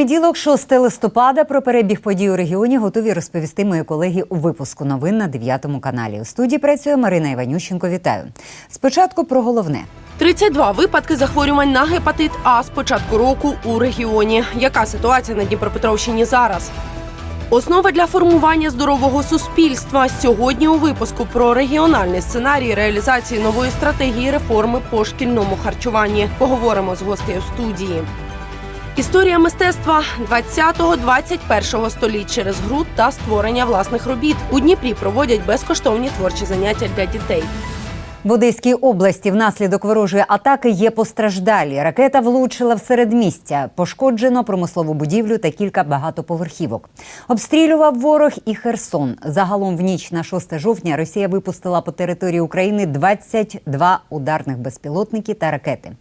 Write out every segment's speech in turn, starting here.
понеділок, 6 листопада, про перебіг подій у регіоні готові розповісти мої колеги у випуску новин на 9 каналі. У студії працює Марина Іванющенко. Вітаю. Спочатку про головне. 32 випадки захворювань на гепатит А з початку року у регіоні. Яка ситуація на Дніпропетровщині зараз? Основи для формування здорового суспільства сьогодні у випуску про регіональний сценарій реалізації нової стратегії реформи по шкільному харчуванні. Поговоримо з гостею студії. Історія мистецтва 20-21 століть через гру та створення власних робіт. У Дніпрі проводять безкоштовні творчі заняття для дітей. В Одеській області внаслідок ворожої атаки є постраждалі. Ракета влучила в середмістя. Пошкоджено промислову будівлю та кілька багатоповерхівок. Обстрілював ворог і Херсон. Загалом в ніч на 6 жовтня Росія випустила по території України 22 ударних безпілотники та ракети.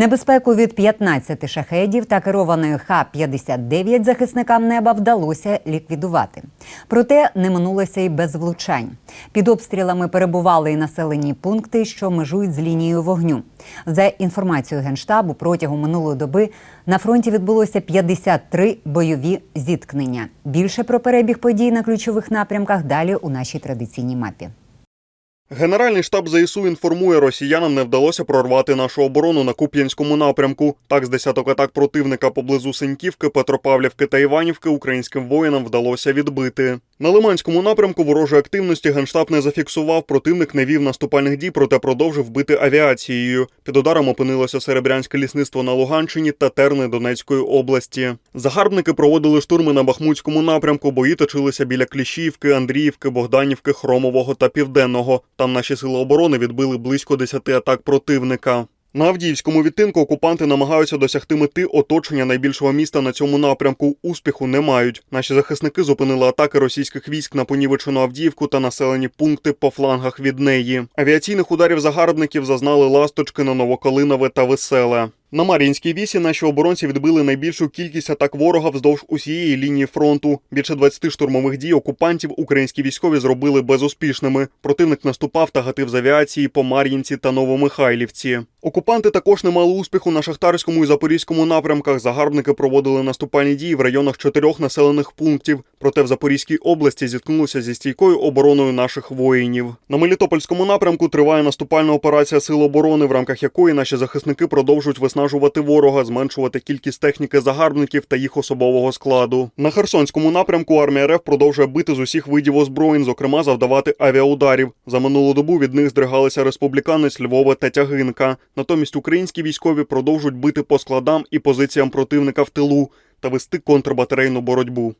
Небезпеку від 15 шахедів та керованої Х-59 захисникам неба вдалося ліквідувати. Проте не минулося і без влучань. Під обстрілами перебували і населені пункти, що межують з лінією вогню. За інформацією генштабу, протягом минулої доби на фронті відбулося 53 бойові зіткнення. Більше про перебіг подій на ключових напрямках далі у нашій традиційній мапі. Генеральний штаб ЗСУ інформує, росіянам не вдалося прорвати нашу оборону на Куп'янському напрямку. Так, з десяток атак противника поблизу Синьківки, Петропавлівки та Іванівки українським воїнам вдалося відбити. На Лиманському напрямку ворожої активності генштаб не зафіксував. Противник не вів наступальних дій, проте продовжив бити авіацією. Під ударом опинилося Серебрянське лісництво на Луганщині та Терни Донецької області. Загарбники проводили штурми на Бахмутському напрямку. Бої точилися біля Кліщіївки, Андріївки, Богданівки, Хромового та Південного. Там наші сили оборони відбили близько 10 атак противника. На Авдіївському відтинку окупанти намагаються досягти мети оточення найбільшого міста на цьому напрямку. Успіху не мають. Наші захисники зупинили атаки російських військ на понівечену Авдіївку та населені пункти по флангах від неї. Авіаційних ударів загарбників зазнали ласточки на Новокалинове та Веселе. На Мар'їнській вісі наші оборонці відбили найбільшу кількість атак ворога вздовж усієї лінії фронту. Більше 20 штурмових дій окупантів українські військові зробили безуспішними. Противник наступав та гатив з авіації по Мар'їнці та Новомихайлівці. Окупанти також не мали успіху на шахтарському і запорізькому напрямках. Загарбники проводили наступальні дії в районах чотирьох населених пунктів. Проте в Запорізькій області зіткнулися зі стійкою обороною наших воїнів. На Мелітопольському напрямку триває наступальна операція Сил оборони, в рамках якої наші захисники продовжують виснажувати ворога, зменшувати кількість техніки загарбників та їх особового складу. На Херсонському напрямку армія РФ продовжує бити з усіх видів озброєнь, зокрема завдавати авіаударів. За минулу добу від них здригалися республіканець Львова та Тягинка. Натомість українські військові продовжують бити по складам і позиціям противника в тилу та вести контрбатарейну боротьбу.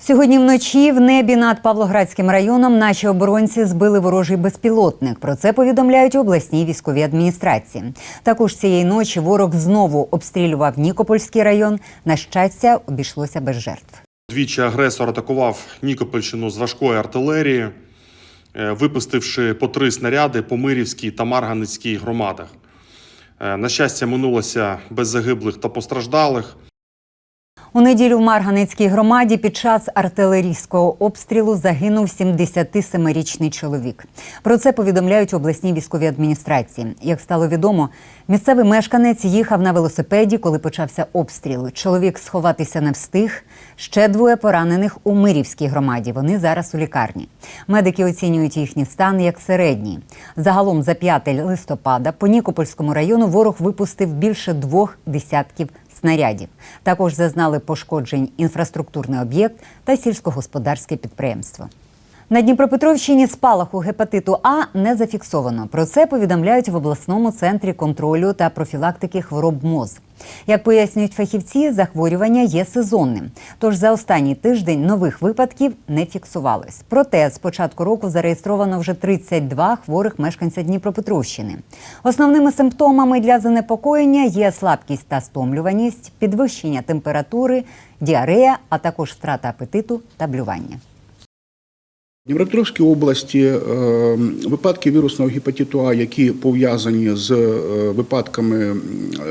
Сьогодні вночі в небі над Павлоградським районом наші оборонці збили ворожий безпілотник. Про це повідомляють обласні військові адміністрації. Також цієї ночі ворог знову обстрілював Нікопольський район. На щастя, обійшлося без жертв. Двічі агресор атакував Нікопольщину з важкої артилерії, е, випустивши по три снаряди по Мирівській та Марганицькій громадах. Е, На щастя, минулося без загиблих та постраждалих. У неділю в Марганицькій громаді під час артилерійського обстрілу загинув 77-річний чоловік. Про це повідомляють обласні військові адміністрації. Як стало відомо, місцевий мешканець їхав на велосипеді, коли почався обстріл. Чоловік сховатися не встиг. Ще двоє поранених у Мирівській громаді. Вони зараз у лікарні. Медики оцінюють їхній стан як середній. Загалом за 5 листопада по Нікопольському району ворог випустив більше двох десятків снарядів. Також зазнали пошкоджень інфраструктурний об'єкт та сільськогосподарське підприємство. На Дніпропетровщині спалаху гепатиту А не зафіксовано. Про це повідомляють в обласному центрі контролю та профілактики хвороб МОЗ. Як пояснюють фахівці, захворювання є сезонним. Тож за останній тиждень нових випадків не фіксувалось. Проте з початку року зареєстровано вже 32 хворих мешканця Дніпропетровщини. Основними симптомами для занепокоєння є слабкість та стомлюваність, підвищення температури, діарея, а також втрата апетиту та блювання. Дніпропетровській області е, випадки вірусного гепатиту А, які пов'язані з е, випадками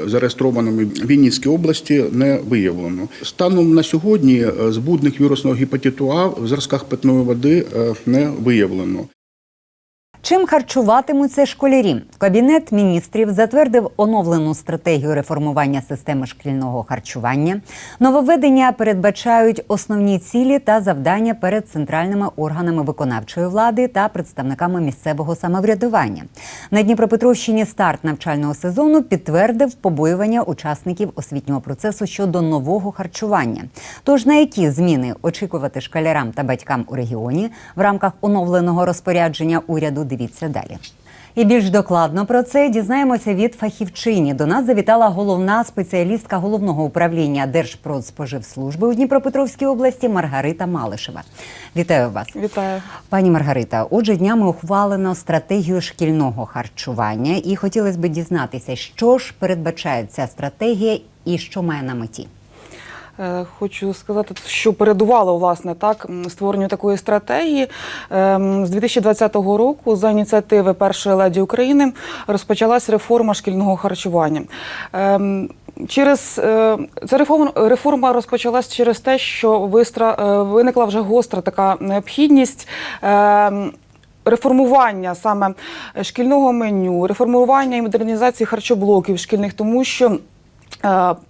зареєстрованими в Вінницькій області, не виявлено. Станом на сьогодні збудних вірусного гепатиту А в зразках питної води е, не виявлено. Чим харчуватимуться школярі? Кабінет міністрів затвердив оновлену стратегію реформування системи шкільного харчування. Нововведення передбачають основні цілі та завдання перед центральними органами виконавчої влади та представниками місцевого самоврядування. На Дніпропетровщині старт навчального сезону підтвердив побоювання учасників освітнього процесу щодо нового харчування. Тож на які зміни очікувати школярам та батькам у регіоні в рамках оновленого розпорядження уряду? Дивіться далі. І більш докладно про це дізнаємося від фахівчині. До нас завітала головна спеціалістка головного управління Держпродспоживслужби у Дніпропетровській області Маргарита Малишева. Вітаю вас. Вітаю. Пані Маргарита, отже, днями ухвалено стратегію шкільного харчування, і хотілося б дізнатися, що ж передбачає ця стратегія і що має на меті. Е, Хочу сказати, що передувало власне так створенню такої стратегії Ем, з 2020 року. За ініціативи першої леді України розпочалась реформа шкільного харчування. Ем, Через е, ця реформа реформа розпочалась через те, що вистра е, виникла вже гостра така необхідність. ем, Реформування саме шкільного меню, реформування і модернізації харчоблоків шкільних, тому що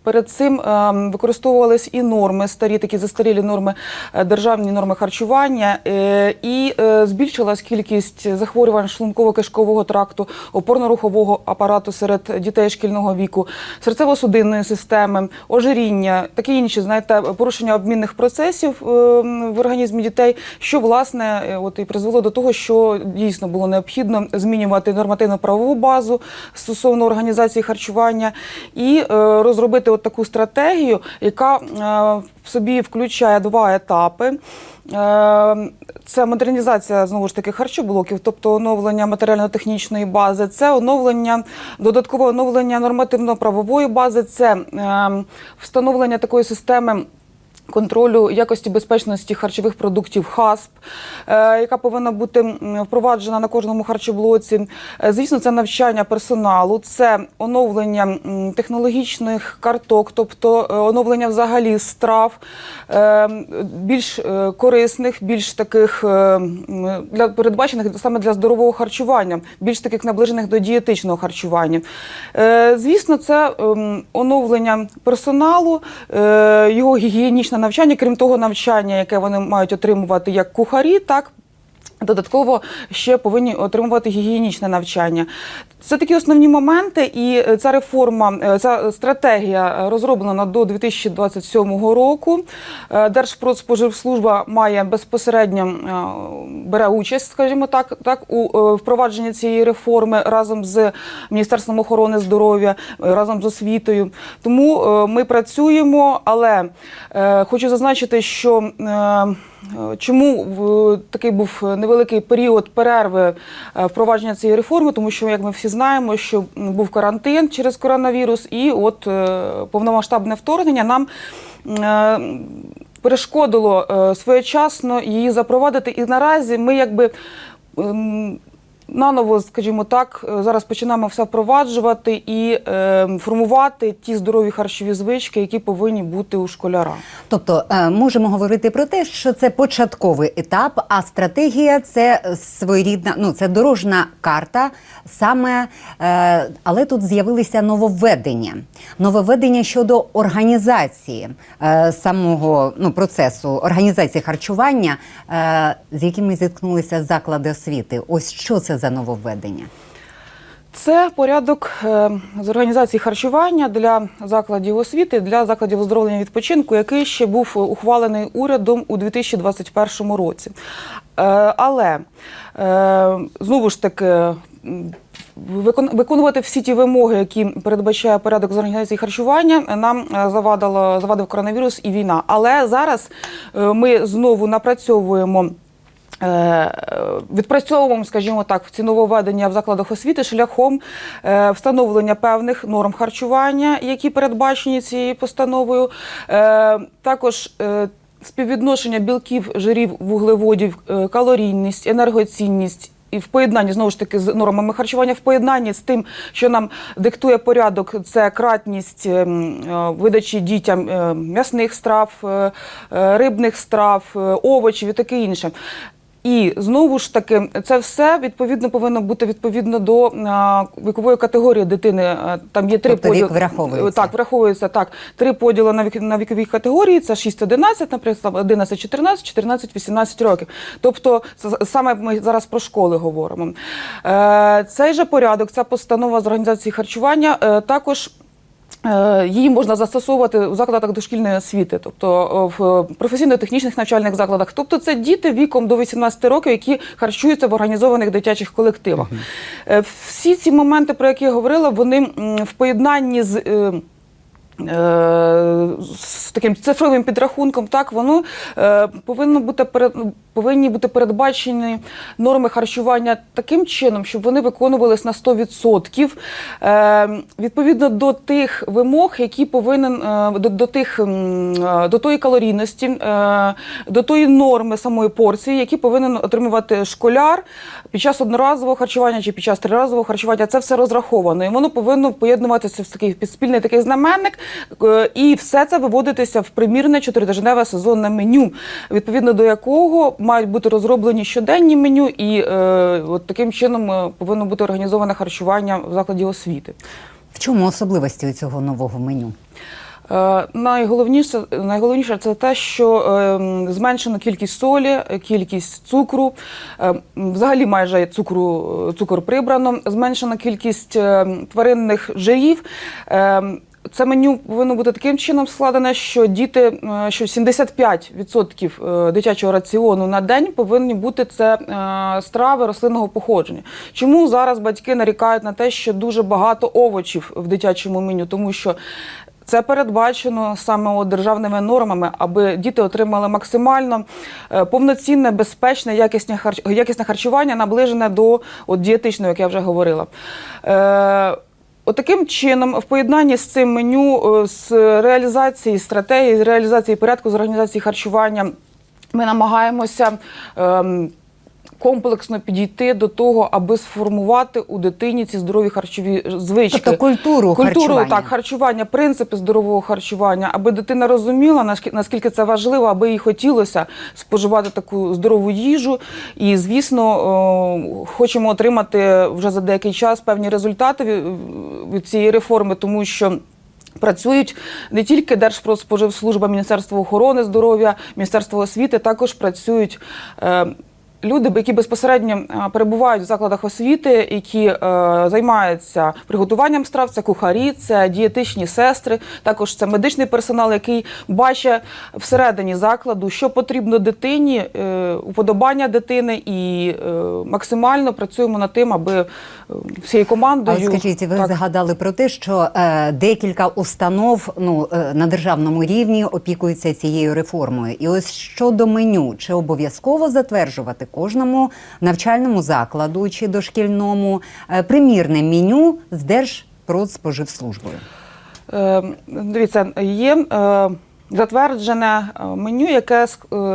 Перед цим е, використовувались і норми, старі такі застарілі норми, е, державні норми харчування, е, і е, збільшилась кількість захворювань шлунково-кишкового тракту, опорно-рухового апарату серед дітей шкільного віку, серцево-судинної системи, ожиріння, такі інші, знаєте, порушення обмінних процесів е, в організмі дітей, що власне от і призвело до того, що дійсно було необхідно змінювати нормативно-правову базу стосовно організації харчування. І розробити от таку стратегію, яка е, в собі включає два етапи. Е, Це модернізація знову ж таки харчоблоків, тобто оновлення матеріально-технічної бази, це оновлення, додаткове оновлення нормативно-правової бази, це е, встановлення такої системи. Контролю якості безпечності харчових продуктів ХАСП, е, яка повинна бути впроваджена на кожному харчоблоці. Е, Звісно, це навчання персоналу, це оновлення технологічних карток, тобто е, оновлення взагалі страв більш корисних, більш таких для передбачених саме для здорового харчування, більш таких наближених до дієтичного харчування. Звісно, це оновлення персоналу, його гігієнічне навчання, крім того навчання, яке вони мають отримувати як кухарі, так. Додатково ще повинні отримувати гігієнічне навчання. Це такі основні моменти, і е, ця реформа, е, ця стратегія е, розроблена до 2027 року. Держпродспоживслужба має безпосередньо бере участь, скажімо так, так у впровадженні цієї реформи разом з Міністерством охорони здоров'я, разом з освітою. Тому ми працюємо, але хочу зазначити, що Чому такий був невеликий період перерви е, впровадження цієї реформи? Тому що, як ми всі знаємо, що був карантин через коронавірус, і от е, повномасштабне вторгнення нам е, перешкодило е, своєчасно її запровадити. І наразі ми якби. Наново, скажімо так, е, зараз починаємо все впроваджувати і е, формувати ті здорові харчові звички, які повинні бути у школяра. Тобто е, можемо говорити про те, що це початковий етап, а стратегія це своєрідна, ну це дорожна карта, саме е, але тут з'явилися нововведення. Нововведення щодо організації е, самого ну, процесу організації харчування, е, з якими зіткнулися заклади освіти. Ось що це за нововведення? Це порядок е, з організації харчування для закладів освіти, для закладів оздоровлення відпочинку, який ще був ухвалений урядом у 2021 році. Е, Але е, знову ж таки. Виконувати всі ті вимоги, які передбачає порядок з організації харчування, нам завадило завадив коронавірус і війна. Але зараз ми знову напрацьовуємо Відпрацьовуємо, скажімо так, ці нововведення в закладах освіти шляхом е, встановлення певних норм харчування, які передбачені цією постановою. Е, Також е, співвідношення білків, жирів, вуглеводів, е, калорійність, енергоцінність. І в поєднанні знову ж таки з нормами харчування, в поєднанні з тим, що нам диктує порядок, це кратність ем, е, видачі дітям е, м'ясних страв, е, е, рибних страв, е, овочів і таке інше. І знову ж таки, це все відповідно повинно бути відповідно до а, вікової категорії дитини. Там є три Тобто вік поділ- враховується? Так, враховується так. Три поділи на вік на вікові категорії: це 6-11, наприклад, 11-14, 14-18 років. Тобто, це саме ми зараз про школи говоримо. Е, цей же порядок, ця постанова з організації харчування е, також. Е, Її можна застосовувати в закладах дошкільної освіти, тобто е, в професійно-технічних навчальних закладах. Тобто це діти віком до 18 років, які харчуються в організованих дитячих колективах. Е, Всі ці моменти, про які я говорила, вони в поєднанні з. З таким цифровим підрахунком, так воно е, повинно бути перед повинні бути передбачені норми харчування таким чином, щоб вони виконувались на 100%, е, відповідно до тих вимог, які повинен е, до, до тих е, до тої калорійності, е, до тої норми самої порції, які повинен отримувати школяр під час одноразового харчування чи під час триразового харчування. Це все розраховано, і воно повинно поєднуватися в такий спільний такий знаменник, е, і все це виводитися в примірне чотиритижневе сезонне меню, відповідно до якого мають бути розроблені щоденні меню, і е, от таким чином е, повинно бути організоване харчування в закладі освіти. В чому особливості цього нового меню? Е, Найголовніше, найголовніше це те, що е, зменшено кількість солі, кількість цукру, е, взагалі майже цукру, цукор прибрано, зменшена кількість е, тваринних жирів. Е, Це меню повинно бути таким чином складене, що діти, е, що 75% е, дитячого раціону на день повинні бути це е, страви рослинного походження. Чому зараз батьки нарікають на те, що дуже багато овочів в дитячому меню, тому що це передбачено саме державними нормами, аби діти отримали максимально повноцінне, безпечне, якісне харчування, наближене до от, дієтичного, як я вже говорила. Отаким чином, в поєднанні з цим меню, е, з реалізації стратегії, з реалізації порядку з організації харчування, ми намагаємося. ем, Комплексно підійти до того, аби сформувати у дитині ці здорові харчові звички. Тобто культуру Культуру харчування. так, харчування, принципи здорового харчування, аби дитина розуміла, наскільки- це важливо, аби їй хотілося споживати таку здорову їжу. І, звісно, хочемо отримати вже за деякий час певні результати від, від цієї реформи, тому що. Працюють не тільки Держпродспоживслужба, Міністерство охорони здоров'я, Міністерство освіти, також працюють е, люди, які безпосередньо е, перебувають в закладах освіти, які е, займаються приготуванням страв, це кухарі, це дієтичні сестри, також це медичний персонал, який бачить всередині закладу, що потрібно дитині, е, уподобання дитини, і е, максимально працюємо над тим, аби всією командою. А скажіть, ви Так. згадали про те, що е, декілька установ ну, е, на державному рівні опікуються цією реформою. І ось щодо меню, чи обов'язково затверджувати кожному навчальному закладу чи дошкільному е, примірне меню з Держпродспоживслужбою? Е, Дивіться, є е, затверджене е, меню, яке е,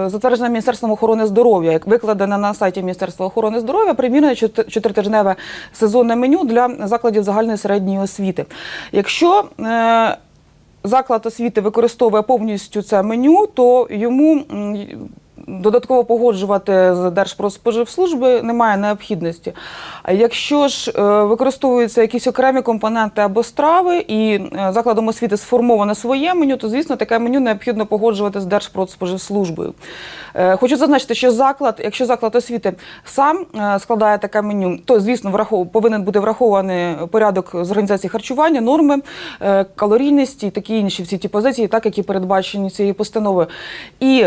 затверджене Міністерством охорони здоров'я, як викладене на сайті Міністерства охорони здоров'я, примірне чотир- чотиритижневе сезонне меню для закладів загальної середньої освіти. Якщо е, заклад освіти використовує повністю це меню, то йому додатково погоджувати з Держпродспоживслужби немає необхідності. А якщо ж е, використовуються якісь окремі компоненти або страви, і е, закладом освіти сформоване своє меню, то звісно таке меню необхідно погоджувати з Держпродспоживслужбою. Е, Хочу зазначити, що заклад, якщо заклад освіти сам складає таке меню, то звісно врахов... повинен бути врахований порядок з організації харчування, норми, калорійності такі інші всі ті позиції, так які передбачені цією постановою. І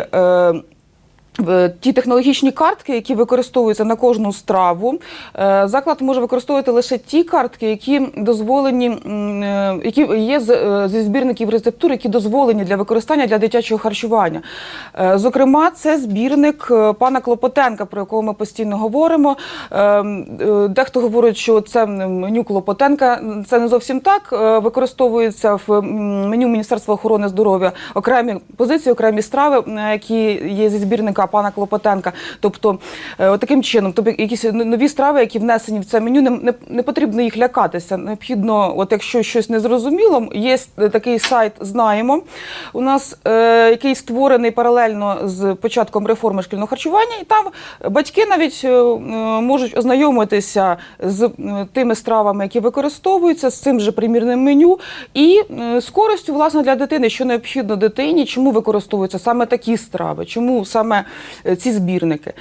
Ті технологічні картки, які використовуються на кожну страву, е, заклад може використовувати лише ті картки, які дозволені, е, які є е, зі збірників рецептур, які дозволені для використання для дитячого харчування. Зокрема, це збірник пана Клопотенка, про якого ми постійно говоримо. Дехто говорить, що це меню Клопотенка. Це не зовсім так. Використовується в меню Міністерства охорони здоров'я окремі позиції, окремі страви, які є зі збірника Кравчука, пана Клопотенка. Тобто, е, таким чином, тобто якісь нові страви, які внесені в це меню, не, не, не потрібно їх лякатися. Необхідно, от якщо щось незрозуміло, є такий сайт Знаємо. У нас е, який створений паралельно з початком реформи шкільного харчування, і там батьки навіть е, можуть ознайомитися з е, тими стравами, які використовуються, з цим же примірним меню, і е, з користю власне для дитини, що необхідно дитині, чому використовуються саме такі страви, чому саме ці збірники.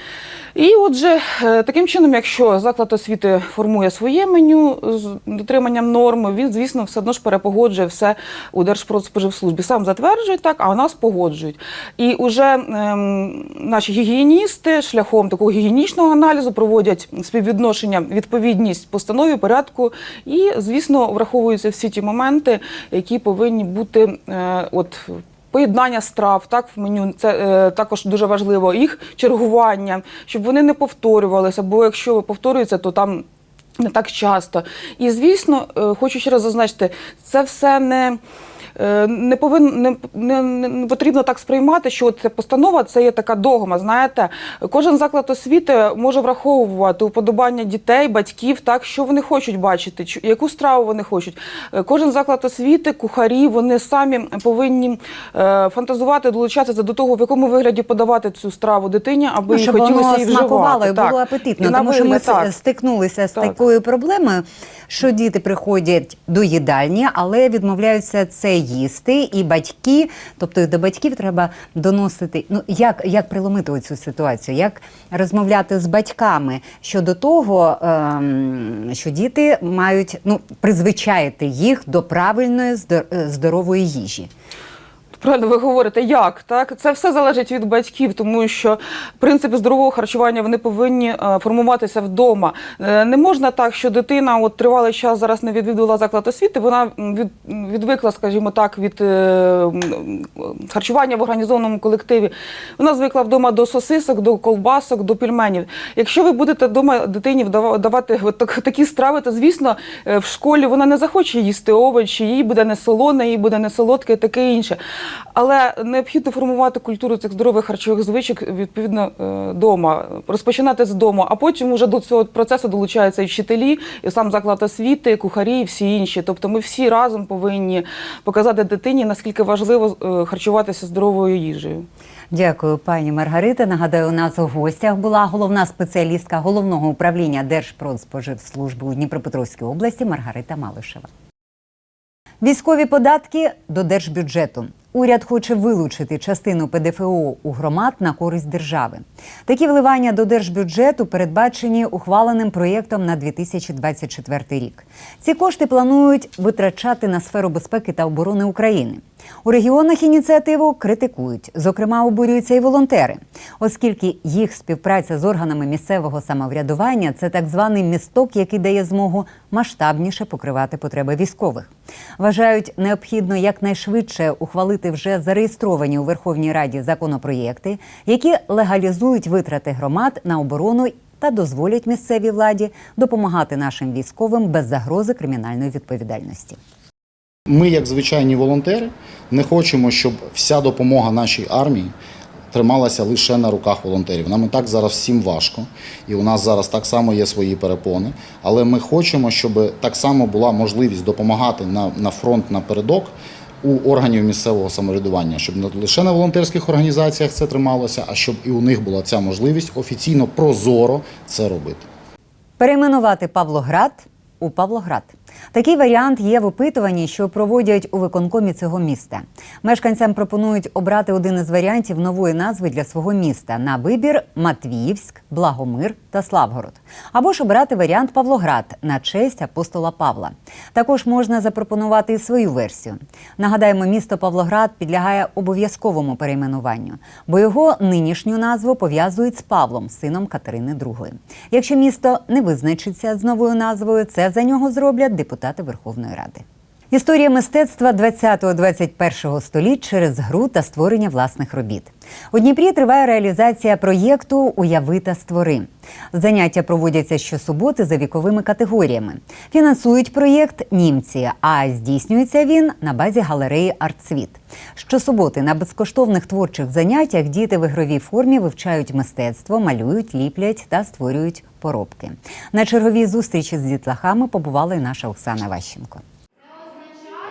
І отже, е, таким чином, якщо заклад освіти формує своє меню з дотриманням норм, він, звісно, все одно ж перепогоджує все у Держпродспоживслужбі. Сам затверджують так, а у нас погоджують. І уже ем, наші гігієністи шляхом такого гігієнічного аналізу проводять співвідношення відповідність постанові, порядку, і, звісно, враховуються всі ті моменти, які повинні бути е, от. Поєднання страв так в меню це е, також дуже важливо. Їх чергування, щоб вони не повторювалися, бо якщо повторюються, то там не так часто. І звісно, е, хочу ще раз зазначити, це все не. Е, Не повинно не, не, не потрібно так сприймати, що ця постанова це є така догма. Знаєте, кожен заклад освіти може враховувати уподобання дітей, батьків, так що вони хочуть бачити, яку страву вони хочуть. Е, Кожен заклад освіти, кухарі, вони самі повинні е, фантазувати, долучатися до того, в якому вигляді подавати цю страву дитині, аби Ну, їй хотілося її смакувало вживати. і Так. було апетитно. І тому що ми так. стикнулися з Так. такою проблемою, що діти приходять до їдальні, але відмовляються це їсти, і батьки, тобто до батьків треба доносити. Ну як, як приломити оцю ситуацію, як розмовляти з батьками щодо того, ем, що діти мають ну призвичаїти їх до правильної здор- здорової їжі. Правильно, ви говорите, як так? Це все залежить від батьків, тому що принципи здорового харчування вони повинні е, формуватися вдома. Е, Не можна так, що дитина от тривалий час зараз не відвідувала заклад освіти. Вона від, відвикла, скажімо так, від е, харчування в організованому колективі. Вона звикла вдома до сосисок, до колбасок, до пельменів. Якщо ви будете вдома дитині давати такі страви, то звісно в школі вона не захоче їсти овочі, їй буде не солоне, їй буде не солодке, таке інше. Але необхідно формувати культуру цих здорових харчових звичок відповідно вдома, розпочинати з дому, а потім вже до цього процесу долучаються і вчителі, і сам заклад освіти, і кухарі, і всі інші. Тобто ми всі разом повинні показати дитині, наскільки важливо е, харчуватися здоровою їжею. Дякую, пані Маргарита. Нагадаю, у нас у гостях була головна спеціалістка головного управління Держпродспоживслужби у Дніпропетровській області Маргарита Малишева. Військові податки до держбюджету. Уряд хоче вилучити частину ПДФО у громад на користь держави. Такі вливання до держбюджету передбачені ухваленим проєктом на 2024 рік. Ці кошти планують витрачати на сферу безпеки та оборони України. У регіонах ініціативу критикують. Зокрема, обурюються і волонтери, оскільки їх співпраця з органами місцевого самоврядування це так званий місток, який дає змогу масштабніше покривати потреби військових. Вважають необхідно якнайшвидше ухвалити вже зареєстровані у Верховній Раді законопроєкти, які легалізують витрати громад на оборону та дозволять місцевій владі допомагати нашим військовим без загрози кримінальної відповідальності. Ми, як звичайні волонтери, не хочемо, щоб вся допомога нашій армії трималася лише на руках волонтерів. Нам і так зараз всім важко, і у нас зараз так само є свої перепони. Але ми хочемо, щоб так само була можливість допомагати на, на фронт напередок у органів місцевого самоврядування, щоб не лише на волонтерських організаціях це трималося, а щоб і у них була ця можливість офіційно прозоро це робити. Перейменувати Павлоград у Павлоград. Такий варіант є в опитуванні, що проводять у виконкомі цього міста. Мешканцям пропонують обрати один із варіантів нової назви для свого міста на вибір Матвіївськ, Благомир та Славгород. Або ж обрати варіант Павлоград на честь апостола Павла. Також можна запропонувати і свою версію. Нагадаємо, місто Павлоград підлягає обов'язковому перейменуванню, бо його нинішню назву пов'язують з Павлом, сином Катерини II. Якщо місто не визначиться з новою назвою, це за нього зроблять депутати Верховної Ради. Історія мистецтва 20-21 століть через гру та створення власних робіт. У Дніпрі триває реалізація проєкту Уяви та створи. Заняття проводяться щосуботи за віковими категоріями. Фінансують проєкт німці, а здійснюється він на базі галереї Артсвіт. Щосуботи на безкоштовних творчих заняттях діти в ігровій формі вивчають мистецтво, малюють, ліплять та створюють поробки. На черговій зустрічі з дітлахами побувала і наша Оксана Ващенко.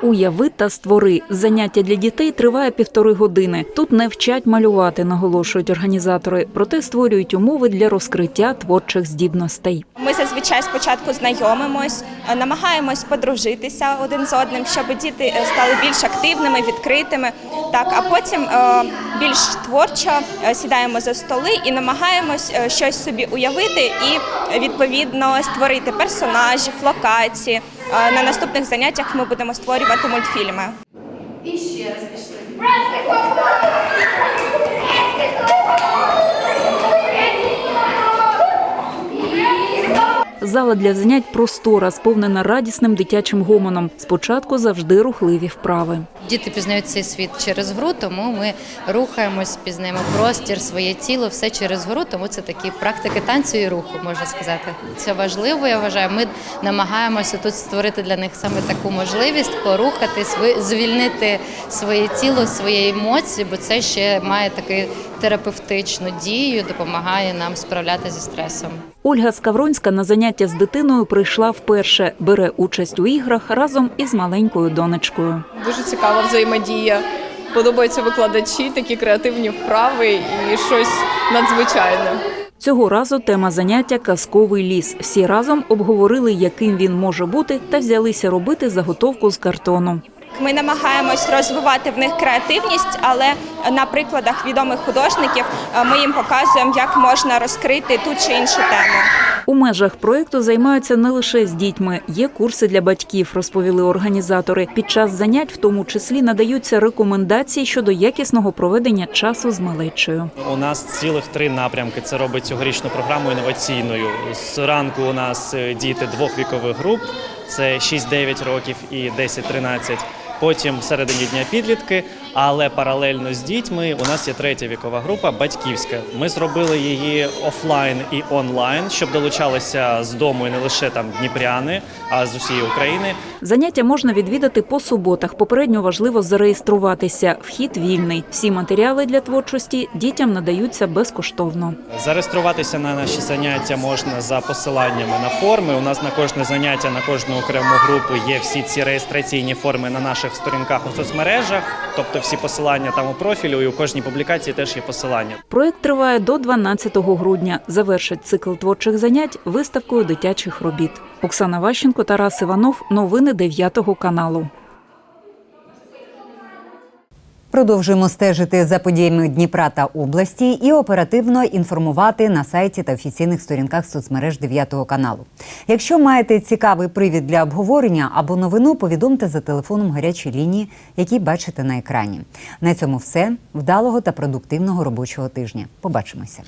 Уяви та створи. Заняття для дітей триває півтори години. Тут не вчать малювати, наголошують організатори, проте створюють умови для розкриття творчих здібностей. Ми зазвичай спочатку знайомимось, намагаємось подружитися один з одним, щоб діти стали більш активними, відкритими. Так, а потім е, більш творчо е, сідаємо за столи і намагаємось е, щось собі уявити і відповідно створити персонажів, локації. На наступних заняттях ми будемо створювати мультфільми. Зала для занять простора, сповнена радісним дитячим гомоном. Спочатку завжди рухливі вправи. Діти пізнають цей світ через гру, тому ми рухаємось, пізнаємо простір, своє тіло, все через гру. Тому це такі практики танцю і руху, можна сказати. Це важливо. Я вважаю. Ми намагаємося тут створити для них саме таку можливість порухатись, звільнити своє тіло, свої емоції, бо це ще має таку терапевтичну дію, допомагає нам справлятися зі стресом. Ольга Скавронська на заняття з дитиною прийшла вперше. Бере участь у іграх разом із маленькою донечкою. Дуже цікава взаємодія. Подобаються викладачі, такі креативні вправи і щось надзвичайне. Цього разу тема заняття казковий ліс. Всі разом обговорили, яким він може бути, та взялися робити заготовку з картону. Ми намагаємось розвивати в них креативність, але на прикладах відомих художників е, ми їм показуємо, як можна розкрити ту чи іншу тему. У межах проєкту займаються не лише з дітьми, є курси для батьків, розповіли організатори. Під час занять, в тому числі, надаються рекомендації щодо якісного проведення часу з малечою. У нас цілих три напрямки. Це робить цьогорічну програму інноваційною. Зранку у нас е, діти двох вікових груп: це 6-9 років і 10-13. Потім всередині дня підлітки, але паралельно з дітьми у нас є третя вікова група батьківська. Ми зробили її офлайн і онлайн, щоб долучалися з дому і не лише там дніпряни, а з усієї України. Заняття можна відвідати по суботах. Попередньо важливо зареєструватися. Вхід вільний. Всі матеріали для творчості дітям надаються безкоштовно. Зареєструватися на наші заняття можна за посиланнями на форми. У нас на кожне заняття, на кожну окрему групу є всі ці реєстраційні форми на наших сторінках у соцмережах, тобто всі посилання там у профілю, і у кожній публікації теж є посилання. Проект триває до 12 грудня. Завершить цикл творчих занять виставкою дитячих робіт. Оксана Ващенко, Тарас Іванов. Новини 9 каналу. Продовжуємо стежити за подіями Дніпра та області і оперативно інформувати на сайті та офіційних сторінках соцмереж 9 каналу. Якщо маєте цікавий привід для обговорення або новину, повідомте за телефоном гарячої лінії, які бачите на екрані. На цьому все. Вдалого та продуктивного робочого тижня. Побачимося.